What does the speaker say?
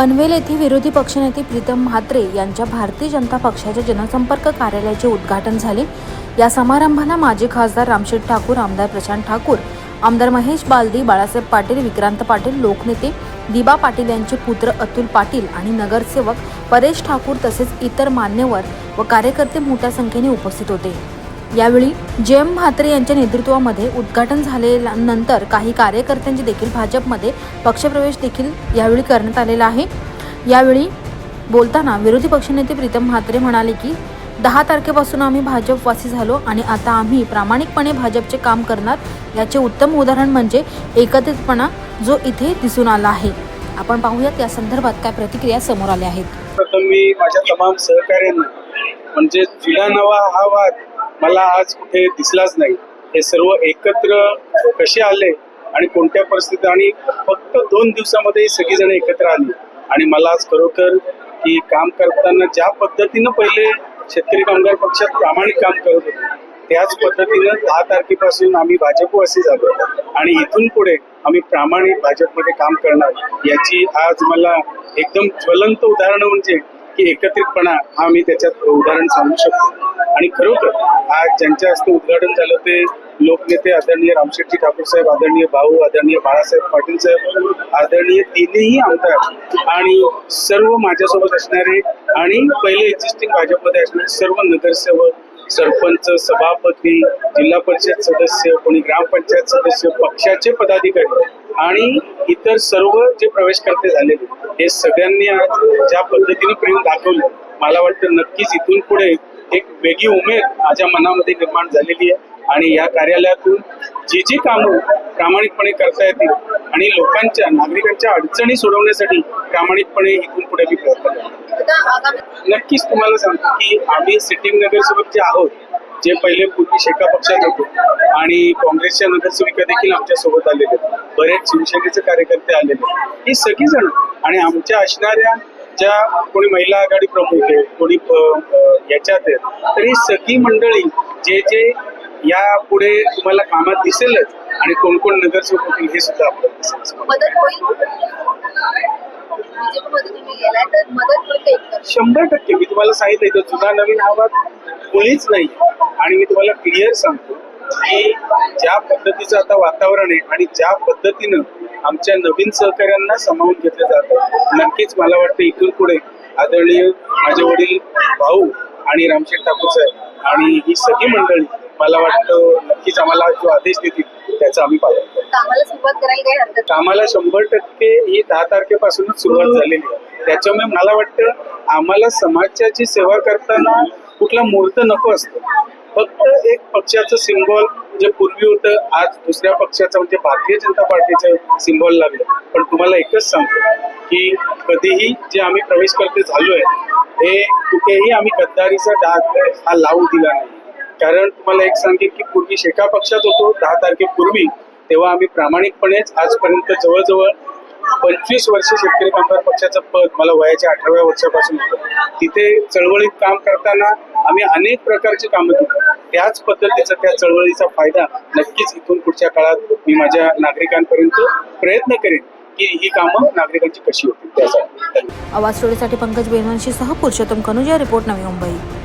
पनवेल येथे विरोधी पक्षनेते प्रीतम म्हात्रे यांच्या भारतीय जनता पक्षाच्या जनसंपर्क कार्यालयाचे उद्घाटन झाले. या समारंभाला माजी खासदार रामशेठ ठाकूर आमदार प्रशांत ठाकूर आमदार महेश बालदी बाळासाहेब पाटील विक्रांत पाटील लोकनेते दिबा पाटील यांचे पुत्र अतुल पाटील आणि नगरसेवक परेश ठाकूर तसेच इतर मान्यवर व कार्यकर्ते मोठ्या संख्येने उपस्थित होते. यावेळी जे एम म्हात्रे यांच्या नेतृत्वामध्ये उद्घाटन झालेल्यानंतर काही कार्यकर्त्यांचे देखील भाजपमध्ये पक्षप्रवेश देखील यावेळी करण्यात आलेला आहे. यावेळी बोलताना विरोधी पक्षनेते प्रीतम म्हात्रे म्हणाले की दहा तारखेपासून आम्ही भाजपवासी झालो आणि आता आम्ही प्रामाणिकपणे भाजपचे काम करणार. याचे उत्तम उदाहरण म्हणजे एकत्रितपणा जो इथे दिसून आला आहे. आपण पाहूयात या संदर्भात काय प्रतिक्रिया समोर आल्या आहेत. प्रथम मी माझ्या तमाम सहकार्यांना म्हणजे जुना नवा हा वाद मला आज कुठे दिसलाच नाही. हे सर्व एकत्र कसे आले आणि कोणत्या परिस्थितीत आणि फक्त दोन दिवसामध्ये सगळीजण एकत्र आली? आणि मला आज खरोखर की काम करताना ज्या पद्धतीनं पहिले शेतकरी कामगार पक्षात प्रामाणिक काम करत होते त्याच पद्धतीनं दहा तारखेपासून आम्ही भाजपवासी झालो. आणि इथून पुढे आम्ही प्रामाणिक भाजपमध्ये काम करणार. याची आज मला एकदम ज्वलंत उदाहरण म्हणजे की एकत्रितपणा हा मी त्याच्यात उदाहरण सांगू शकतो. आणि खरोखर आज ज्यांच्या हस्ते उद्घाटन झालं ते लोकनेते आदरणीय रामशेट्टी ठाकूर साहेब आदरणीय भाऊ आदरणीय बाळासाहेब पाटील साहेब आदरणीय तिन्ही आमदार आणि सर्व माझ्यासोबत असणारे आणि पहिले एक्झिस्टिंग भाजपमध्ये असणारे सर्व नगरसेवक सरपंच सभापती जिल्हा परिषद सदस्य कोणी ग्रामपंचायत सदस्य पक्षाचे पदाधिकारी आणि इतर सर्व जे प्रवेशकर्ते झालेले हे सगळ्यांनी आज ज्या पद्धतीने प्रेम दाखवलं मला वाटतं नक्कीच इथून पुढे एक वेगळी उमेद माझ्या मनामध्ये निर्माण झालेली आहे आणि या कार्यालयातून जी जी कामं प्रामाणिकपणे करता येतील आणि लोकांच्या नागरिकांच्या अडचणी सोडवण्यासाठी प्रामाणिकपणे इथून पुढे मी प्रयत्न करतो नक्कीच तुम्हाला सांगतो की आम्ही सिटिंग नगरसेवक जे आहोत जे पहिले पूर्वी शेका पक्षात होतो आणि काँग्रेसच्या नगरसेविका देखील आमच्यासोबत आलेले आहेत. बरेच शिवसेनेचे कार्यकर्ते आलेले आहेत. ही सगळी जण आणि आमच्या असणाऱ्या ज्या कोणी महिला आघाडी प्रमुख आहे कोणी याच्यात आहेत तर ही सगळी मंडळी जे जे या पुढे तुम्हाला कामात दिसेलच आणि कोण कोण नगरसेवक होतील हे सुद्धा आपल्याला शंभर टक्के. मी तुम्हाला सांगितलं इथं जुना नवीन हा वाद मुळीच नाही. आणि मी तुम्हाला क्लिअर सांगतो की ज्या पद्धतीचं आता वातावरण आहे आणि ज्या पद्धतीनं आमच्या नवीन सहकाऱ्यांना सामावून घेतलं जातं नक्कीच मला वाटतं इथून पुढे आदरणीय माझे वडील भाऊ आणि रामशेठ ठाकूर साहेब आणि ही सगळी मंडळी मला वाटतं नक्कीच आम्हाला जो आदेश देतील त्याचं आम्ही पालन करू. कामाला शंभर टक्के ही दहा तारखेपासूनच सुरुवात झालेली आहे. त्याच्यामुळे मला वाटतं आम्हाला समाजाची सेवा करताना कुठला मुहूर्त नको असतो. फक्त एक पक्षाचं सिम्बॉल जे पूर्वी होतं आज दुसऱ्या पक्षाचं म्हणजे भारतीय जनता पार्टीचं सिम्बॉल लागलं. पण तुम्हाला एकच सांगतो की कधीही जे आम्ही प्रवेश करते झालोय हे कुठेही आम्ही गद्दारीचा डाग हा लावू दिला नाही. कारण तुम्हाला एक सांगेन की पूर्वी शेका पक्षात होतो दहा तारखेपूर्वी तेव्हा आम्ही प्रामाणिकपणेच आजपर्यंत जवळजवळ पंचवीस वर्ष शेतकरी कामगार पक्षाचं पद मला वयाच्या अठराव्या वर्षापासून होतं. तिथे चळवळीत काम करताना आम्ही अनेक प्रकारची कामं केली. त्याच पद्धतीचा त्या चळवळीचा फायदा नक्कीच इथून पुढच्या काळात मी माझ्या नागरिकांपर्यंत प्रयत्न करेन की ही कामं नागरिकांची कशी होतील त्यासाठी. आवाज सोडीसाठी पंकज बेनवंशीसह पुरुषोत्तम कनुजा रिपोर्ट नवी मुंबई.